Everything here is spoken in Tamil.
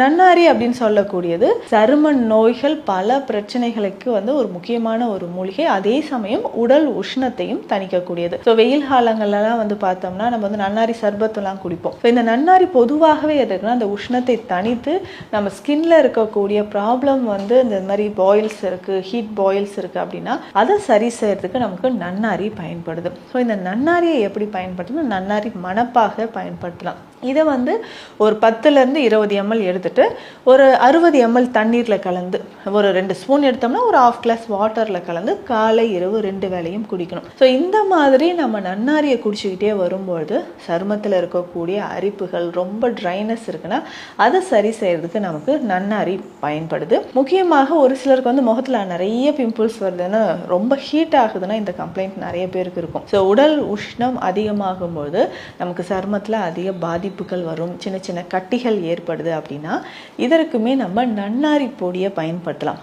நன்னாரி அப்படின்னு சொல்லக்கூடியது சரும நோய்கள் பல பிரச்சனைகளுக்கு வந்து ஒரு முக்கியமான ஒரு மூலிகை. அதே சமயம் உடல் உஷ்ணத்தையும் தணிக்கக்கூடியது. ஸோ வெயில் காலங்கள்லாம் வந்து பார்த்தோம்னா நம்ம வந்து நன்னாரி சர்பத்தெல்லாம் குடிப்போம். ஸோ இந்த நன்னாரி பொதுவாகவே எதுக்குன்னா அந்த உஷ்ணத்தை தணித்து நம்ம ஸ்கின்ல இருக்கக்கூடிய ப்ராப்ளம் வந்து இந்த மாதிரி பாயில்ஸ் இருக்கு ஹீட் பாயில்ஸ் இருக்கு அப்படின்னா அதை சரி செய்யறதுக்கு நமக்கு நன்னாரி பயன்படுது. ஸோ இந்த நன்னாரியை எப்படி பயன்படுத்தணும் நன்னாரி மணப்பாக பயன்படுத்தலாம். இதை வந்து ஒரு பத்துலேருந்து இருபது எம்எல் எடுத்து எடுத்துட்டு ஒரு அறுபது எம்எல் தண்ணீரில் கலந்து ஒரு ரெண்டு ஸ்பூன் எடுத்தோம்னா ஒரு ஆஃப் கிளாஸ் வாட்டரில் கலந்து காலை இரவு ரெண்டு வேலையும் குடிக்கணும். ஸோ இந்த மாதிரி நம்ம நன்னாரியை குடிச்சிக்கிட்டே வரும்பொழுது சருமத்தில் இருக்கக்கூடிய அரிப்புகள் ரொம்ப ட்ரைனஸ் இருக்குன்னா அதை சரி செய்யறதுக்கு நமக்கு நன்னாரி பயன்படுது. முக்கியமாக ஒரு சிலருக்கு வந்து முகத்தில் நிறைய பிம்பிள்ஸ் வருதுன்னா ரொம்ப ஹீட் ஆகுதுன்னா இந்த கம்ப்ளைண்ட் நிறைய பேருக்கு இருக்கும். ஸோ உடல் உஷ்ணம் அதிகமாகும்போது நமக்கு சருமத்தில் அதிக பாதிப்புகள் வரும். சின்ன சின்ன கட்டிகள் ஏற்படுது அப்படின்னா இதற்குமே நம்ம நன்னாரி பொடியை பயன்படுத்தலாம்.